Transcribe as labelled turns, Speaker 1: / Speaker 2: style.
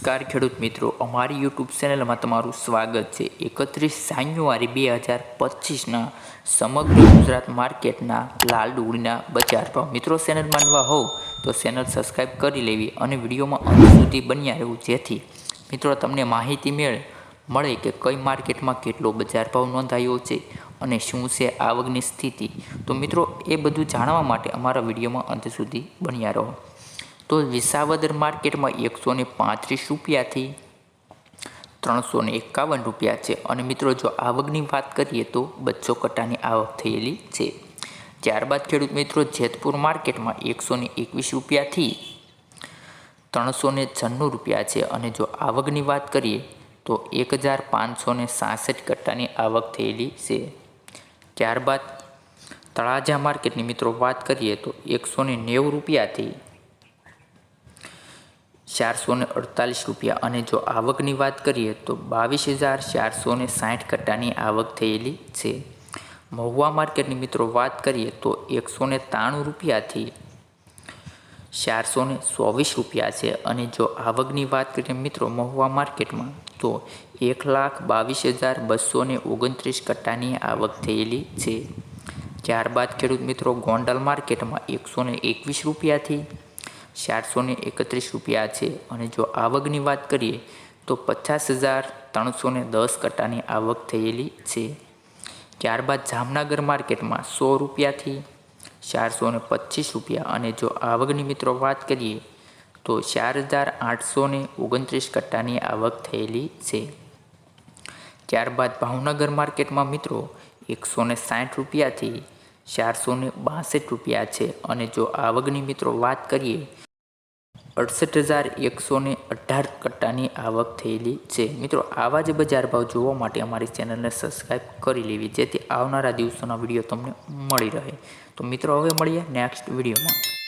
Speaker 1: નમસ્કાર ખેડૂત મિત્રો. અમારી યુટ્યુબ ચેનલમાં તમારું સ્વાગત છે. એકત્રીસ જાન્યુઆરી બે હજાર પચીસના સમગ્ર ગુજરાત માર્કેટના લાલ ડુંગળીના બજાર ભાવ. મિત્રો ચેનલ માનવા હોવ તો ચેનલ સબસ્ક્રાઈબ કરી લેવી અને વિડીયોમાં અંત સુધી બન્યા રહેવું. જેથી મિત્રો, તમને માહિતી મેળે મળે કે કઈ માર્કેટમાં કેટલો બજાર ભાવ નોંધાયો છે અને શું છે આવકની સ્થિતિ. તો મિત્રો, એ બધું જાણવા માટે અમારા વિડીયોમાં અંત સુધી બન્યા રહો. તો વિસાવદર માર્કેટમાં એકસો ને પાંત્રીસ રૂપિયાથી ત્રણસો ને એકાવન રૂપિયા છે. અને મિત્રો, જો આવકની વાત કરીએ તો બચ્ચો કટ્ટાની આવક થયેલી છે. ત્યારબાદ ખેડૂત મિત્રો, જેતપુર માર્કેટમાં એકસો ને એકવીસ રૂપિયાથી ત્રણસો ને છન્નું રૂપિયા છે. અને જો આવકની વાત કરીએ તો એક હજાર પાંચસો ને સાસઠ કટ્ટાની આવક થયેલી છે. ત્યારબાદ તળાજા માર્કેટની મિત્રો વાત કરીએ તો એકસો ને નેવું રૂપિયાથી ચારસો ને અડતાલીસ રૂપિયા. અને જો આવકની વાત કરીએ તો બાવીસ હજાર ચારસો ને સાઠ કટ્ટાની આવક થયેલી છે. મહુવા માર્કેટની મિત્રો વાત કરીએ તો એકસો ને ત્રાણું રૂપિયાથી ચારસો ને ચોવીસ રૂપિયા છે. અને જો આવકની વાત કરીએ મિત્રો મહુવા માર્કેટમાં, તો એક લાખ બાવીસ હજાર બસો ને ઓગણત્રીસ કટ્ટાની આવક થયેલી છે. ત્યારબાદ ખેડૂત મિત્રો ગોંડલ માર્કેટમાં એકસો ને એકવીસ રૂપિયાથી ચારસો ને એકત્રીસ રૂપિયા છે. અને જો આવકની વાત કરીએ, તો પચાસ હજાર ત્રણસો ને દસ કટ્ટાની આવક થયેલી છે. ત્યારબાદ જામનગર માર્કેટમાં સો રૂપિયાથી ચારસો ને પચીસ રૂપિયા. અને જો આવકની મિત્રો વાત કરીએ, તો ચાર હજાર આઠસો ને ઓગણત્રીસ કટ્ટાની આવક થયેલી છે. ત્યારબાદ ભાવનગર માર્કેટમાં મિત્રો એકસો ને સાઠ રૂપિયાથી ચારસો ને બાસઠ રૂપિયા છે. અને જો આવકની મિત્રો વાત કરીએ અડસઠ હજાર એકસો ને અઢાર કટ્ટાની આવક થયેલી છે. મિત્રો, આવા જ બજાર ભાવ જોવા માટે અમારી ચેનલને સબસ્ક્રાઈબ કરી લેવી, જેથી આવનારા દિવસોના વીડિયો તમને મળી રહે. તો મિત્રો, હવે મળીએ નેક્સ્ટ વિડીયોમાં.